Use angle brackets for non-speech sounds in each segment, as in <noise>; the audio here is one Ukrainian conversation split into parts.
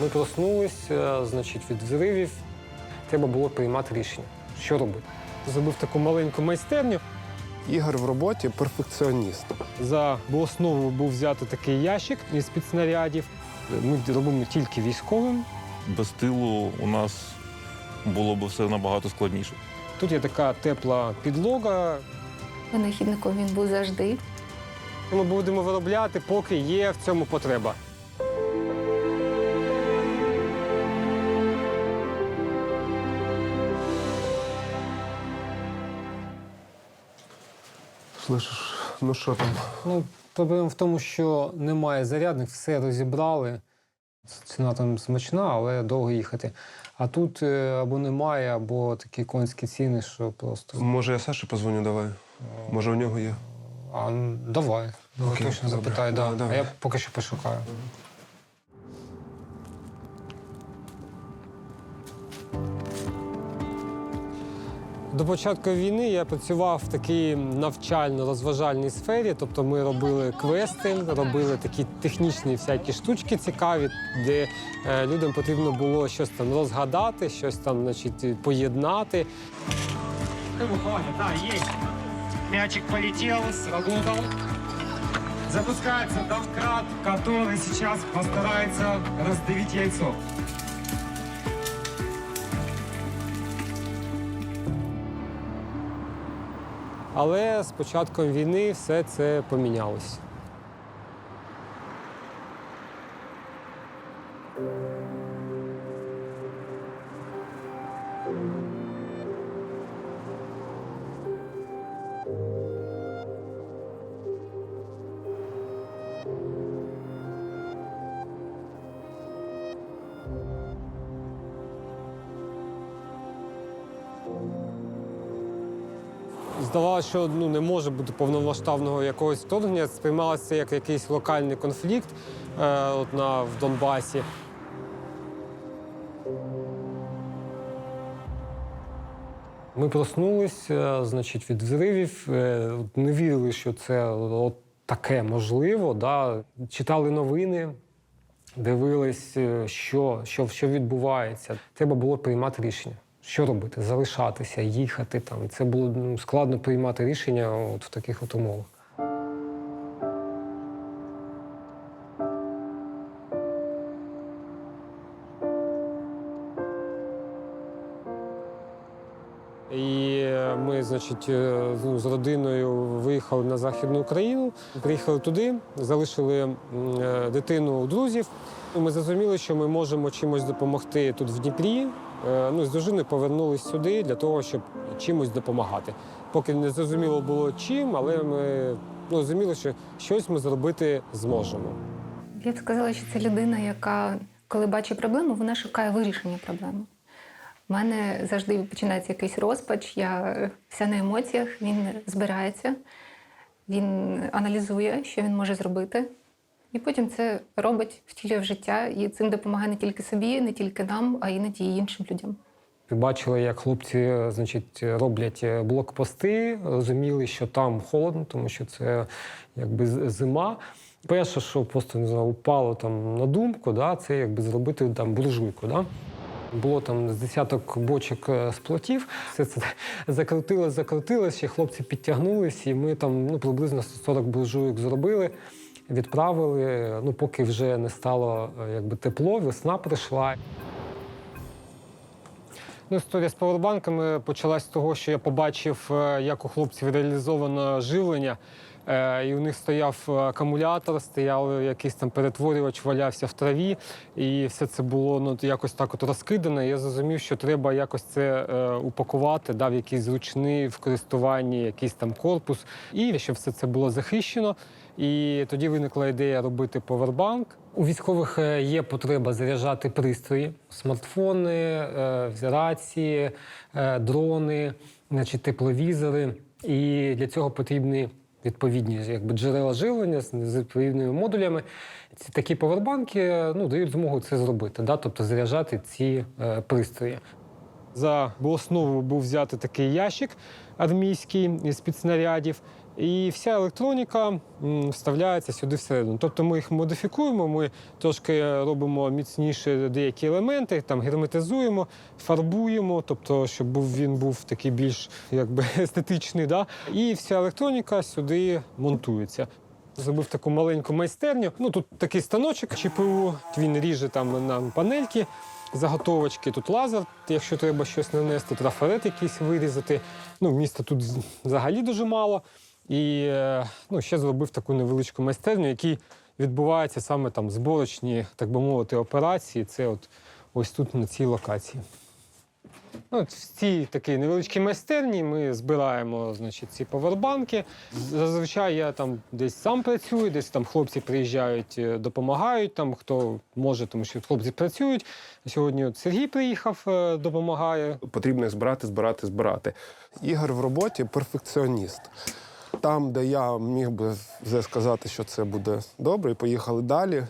Ми проснулися, значить, від взривів. Треба було приймати рішення, що робити. Зробив таку маленьку майстерню. Ігор в роботі перфекціоніст. За основу був взяти такий ящик із підснарядів. Ми робимо тільки військовим. Без тилу у нас було б все набагато складніше. Тут є така тепла підлога. Винахідником він був завжди. Ми будемо виробляти, поки є в цьому потреба. Слышиш, ну що там? Ну, проблема в тому, що немає зарядних, все розібрали. Ціна там смачна, але довго їхати. А тут е, або немає, або такі конські ціни, що просто. Може, я Саші позвоню, давай. Може, у нього є. А, ну, давай. Давай Окей, точно добре. запитай, да. Да, давай. А я поки що пошукаю. До початку війни я працював в такій навчально-розважальній сфері. Тобто ми робили квести, робили такі технічні всякі штучки цікаві, де е, людям потрібно було щось там розгадати, щось там, значить, поєднати. Мячик полетел, сработал. Запускается домкрат, который сейчас постарается раздавить яйцо. Але з початком війни все це помінялось. Здавалося, що ну, не може бути повномасштабного якогось вторгнення. Сприймалося як якийсь локальний конфлікт е, от на, в Донбасі. Ми проснулися, значить, від взривів. е, Не вірили, що це от таке можливо. Да. Читали новини, дивились, е, що, що, що відбувається. Треба було приймати рішення. Що робити? Залишатися, їхати там. Це було ну, складно приймати рішення от в таких от умовах. І ми, значить, е, ну, з родиною виїхали на Західну Україну, приїхали туди, залишили е, дитину у друзів. Ми зрозуміли, що ми можемо чимось допомогти тут в Дніпрі. Е, Ну, з дружиною повернулись сюди для того, щоб чимось допомагати. Поки не зрозуміло було чим, але ми ну, розуміли, що щось ми зробити зможемо. Я б сказала, що це людина, яка, коли бачить проблему, вона шукає вирішення проблеми. У мене завжди починається якийсь розпач, я вся на емоціях, він збирається, він аналізує, що він може зробити. І потім це робить, втілює в життя, і цим допомагає не тільки собі, не тільки нам, а іноді і іншим людям. Бачили, як хлопці е, значить, роблять е, блокпости, розуміли, що там холодно, тому що це якби зима. Перше, що просто не знаю, упало там на думку, да, це якби зробити там буржуйку. Да? Було там з десяток бочок е, з плотів. Все це <laughs> закрутилось, закрутилось, ще хлопці підтягнулись, і ми там ну, приблизно 40 буржуйок зробили. Відправили, ну поки вже не стало е, якби тепло, весна прийшла. Ну, історія з павербанками почалась з того, що я побачив, е, як у хлопців реалізовано живлення. Е, І у них стояв акумулятор, стояв якийсь там перетворювач, валявся в траві, і все це було ну, якось так от розкидано. Я зрозумів, що треба якось це е, упакувати, дав якийсь зручний в користуванні, якийсь там корпус, і щоб все це було захищено. І тоді виникла ідея робити повербанк. У військових е, є потреба заряджати пристрої, смартфони, е, рації, е, дрони, значить, тепловізори. І для цього потрібні відповідні якби, джерела живлення з, відповідними модулями. Ці такі повербанки ну, дають змогу це зробити, да? тобто заряджати ці пристрої. За основу був взяти такий ящик армійський із підснарядів. І вся електроніка вставляється сюди всередину. Тобто ми їх модифікуємо, ми трошки робимо міцніше деякі елементи, там герметизуємо, фарбуємо, тобто, щоб він був такий більш якби, <laughs> естетичний. Да? І вся електроніка сюди монтується. Зробив таку маленьку майстерню. Ну тут такий станочок ЧПУ, він ріже там на панельки. Заготовочки тут лазер, якщо треба щось нанести, трафарет якийсь вирізати. Ну, міста тут взагалі дуже мало. І е, ну, ще зробив таку невеличку майстерню, якій відбуваються саме там зборочні, так би мовити, операції. Це от ось тут на цій локації. Ну, в цій такій невеличкій майстерні ми збираємо значить, ці повербанки. Зазвичай я там десь сам працюю, десь там хлопці приїжджають, е, допомагають, там хто може, тому що хлопці працюють. Сьогодні от Сергій приїхав, е, допомагає. Потрібно збирати, збирати, збирати. Ігор в роботі перфекціоніст. Там, де я міг би вже сказати, що це буде добре, і поїхали далі.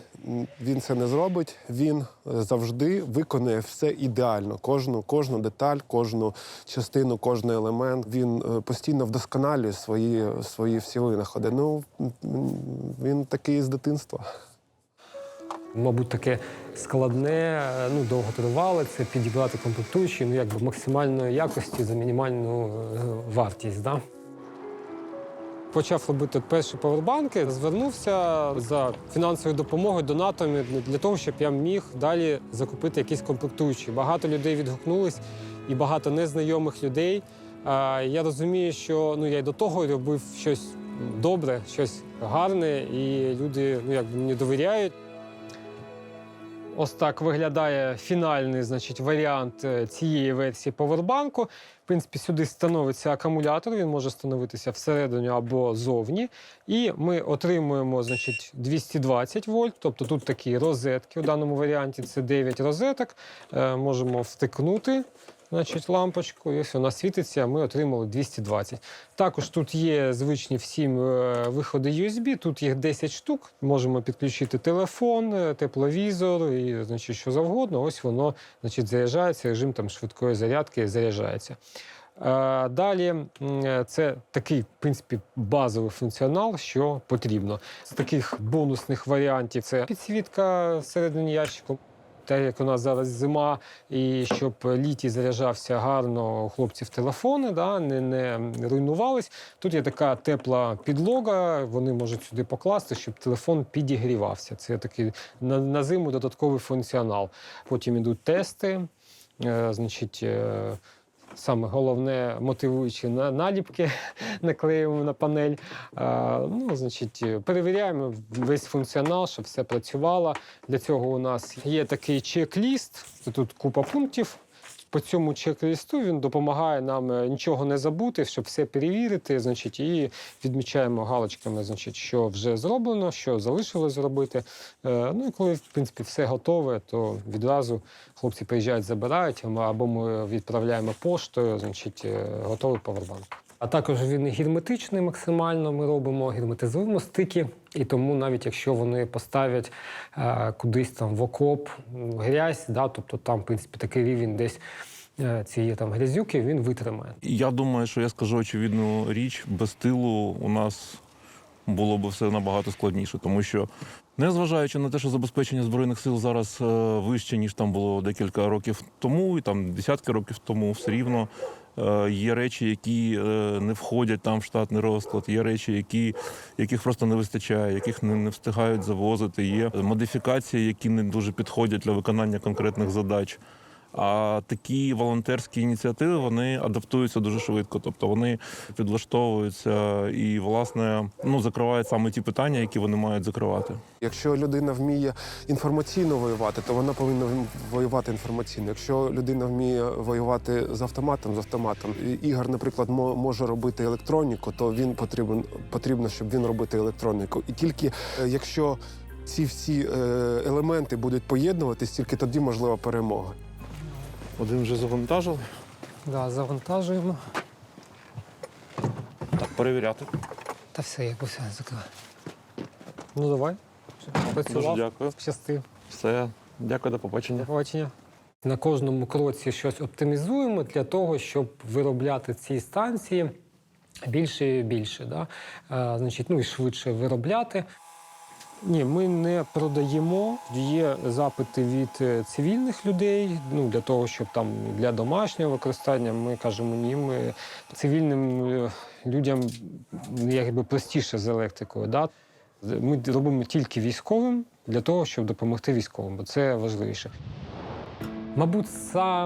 Він це не зробить. Він завжди виконує все ідеально. Кожну, кожну деталь, кожну частину, кожен елемент. Він е, постійно вдосконалює свої, свої всі винаходи. Ну, він такий з дитинства. Мабуть, таке складне, е, ну довго тривале, це підібрати комплектуючі, ну якби максимальної якості за мінімальну е, вартість. Да? Почав робити перші павербанки, звернувся за фінансовою допомогою донатами для того, щоб я міг далі закупити якісь комплектуючі. Багато людей відгукнулись і багато незнайомих людей. Я розумію, що ну я й до того робив щось добре, щось гарне, і люди ну якби мені довіряють. Ось так виглядає фінальний значить, варіант е, цієї версії повербанку. В принципі, сюди становиться акумулятор, він може становитися всередині або зовні. І ми отримуємо значить, 220 вольт, тобто тут такі розетки. У даному варіанті це 9 розеток. Е, можемо втикнути значить, лампочку, і ось вона світиться, ми отримали 220. Також тут є звичні всім е, виходи USB, тут їх 10 штук. Можемо підключити телефон, е, тепловізор і значить, що завгодно. Ось воно значить, заряджається, режим там, швидкої зарядки заряджається. Е, Далі це такий, в принципі, базовий функціонал, що потрібно. З таких бонусних варіантів це підсвітка всередині ящику. Так як у нас зараз зима, і щоб літій заряджався гарно у хлопців телефони, да, не, не руйнувались. Тут є така тепла підлога, вони можуть сюди покласти, щоб телефон підігрівався. Це такий на, на зиму додатковий функціонал. Потім ідуть тести, е, значить. Саме головне мотивуючі на- наліпки <laughs> наклеїмо на панель. Ну, значить, перевіряємо весь функціонал, щоб все працювало. Для цього у нас є такий чек-ліст. Тут купа пунктів. По цьому чек-лісту він допомагає нам е, нічого не забути, щоб все перевірити. Значить, і відмічаємо галочками, значить, що вже зроблено, що залишилось зробити. Е, Ну і коли в принципі все готове, то відразу хлопці приїжджають, забирають, або ми відправляємо поштою, значить, е, готовий павербанк. А також він герметичний максимально. Ми робимо, герметизуємо стики, і тому навіть якщо вони поставлять е, кудись там в окоп грязь, да, тобто там, в принципі, такий рівень десь е, цієї там грязюки, він витримає. Я думаю, що я скажу очевидну річ, без тилу у нас було б все набагато складніше, тому що, незважаючи на те, що забезпечення збройних сил зараз е, вище, ніж там було декілька років тому, і там десятки років тому, все рівно. е, Є речі, які е, не входять там в штатний розклад, є речі, які, яких просто не вистачає, яких не, не встигають завозити. Є модифікації, які не дуже підходять для виконання конкретних задач. А такі волонтерські ініціативи вони адаптуються дуже швидко, тобто вони підлаштовуються і, власне, ну закривають саме ті питання, які вони мають закривати. Якщо людина вміє інформаційно воювати, то вона повинна воювати інформаційно. Якщо людина вміє воювати з автоматом, з автоматом. Ігор, наприклад, мо- може робити електроніку, то він потрібен потрібно, щоб він робити електроніку. І тільки е, якщо ці всі е, елементи будуть поєднуватись, тільки тоді можлива перемога. Один вже завантажив. Да, завантажуємо. Так, перевіряти. Та все, я все закрив. Ну давай. Дуже Працював, дякую. щастив. Все, дякую, до До побачення. побачення. На кожному кроці щось оптимізуємо для того, щоб виробляти ці станції більше і більше, да? е, значить, ну і швидше виробляти. Ні, ми не продаємо. Є запити від е, цивільних людей. Ну для того, щоб там для домашнього використання. Ми кажемо ні. Ми цивільним е, людям якби простіше з електрикою. Да? Ми робимо тільки військовим для того, щоб допомогти військовим, бо це важливіше. Мабуть,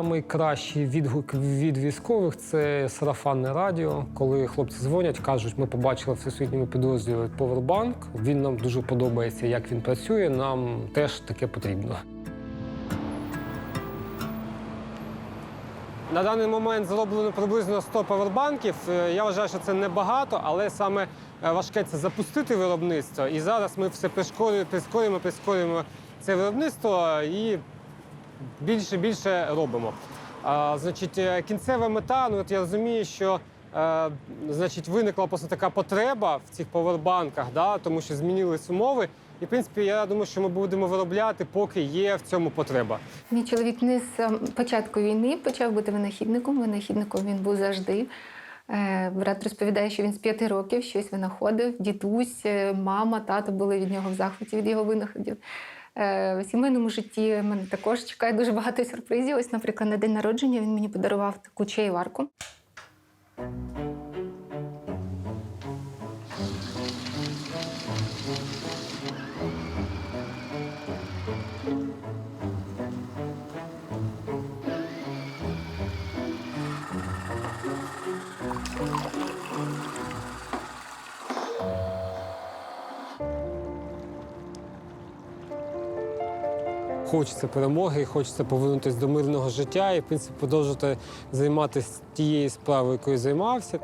найкращий відгук від військових це сарафанне радіо. Коли хлопці дзвонять, кажуть, ми побачили в всесвітньому підрозділі Powerbank, Він нам дуже подобається, як він працює. Нам теж таке потрібно. На даний момент зроблено приблизно 100 павербанків. Е, Я вважаю, що це небагато, але саме е, важке це запустити виробництво. І зараз ми все прискорюємо, прискорюємо, прискорюємо це виробництво і більше більше робимо. А, значить, е, кінцева мета, ну от я розумію, що е, значить, виникла просто така потреба в цих повербанках, да, тому що змінились умови. І в принципі, я думаю, що ми будемо виробляти, поки є в цьому потреба. Мій чоловік не з ем, початку війни почав бути винахідником. Винахідником він був завжди. Е, Брат розповідає, що він з п'яти років щось винаходив. Дідусь, е, мама, тато були від нього в захваті від його винаходів. Е, В сімейному житті мене також чекає дуже багато сюрпризів. Ось, наприклад, на день народження він мені подарував таку чайварку. Хочеться перемоги, хочеться повернутися до мирного життя і, в принципі, продовжувати займатися тією справою, якою займався.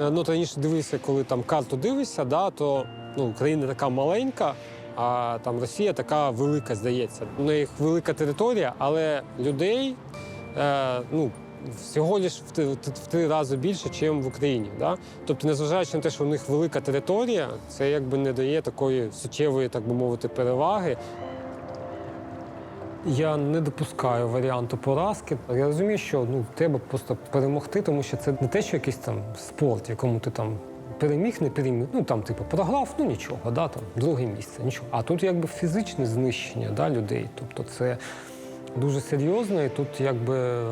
Е, Ну, раніше дивився, коли там карту дивишся, да, то ну, Україна така маленька, а там Росія така велика, здається. У них велика територія, але людей е, ну, всього лиш в, три- в три рази більше, ніж в Україні. Да? Тобто, незважаючи на те, що у них велика територія, це якби не дає такої суттєвої, так би мовити, переваги. Я не допускаю варіанту поразки. Я розумію, що ну треба просто перемогти, тому що це не те, що якийсь там спорт, якому ти там переміг, не переміг. Ну там, типу, програв, ну нічого, да, там друге місце, нічого. А тут якби фізичне знищення да, людей. Тобто це дуже серйозно, і тут якби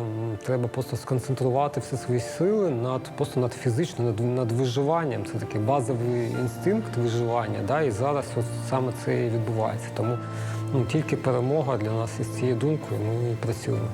треба просто сконцентрувати всі свої сили над просто над фізичним, над, над виживанням. Це такий базовий інстинкт виживання. Да, і зараз от саме це і відбувається. Тому ну, тільки перемога для нас із цією думкою ми і працюємо.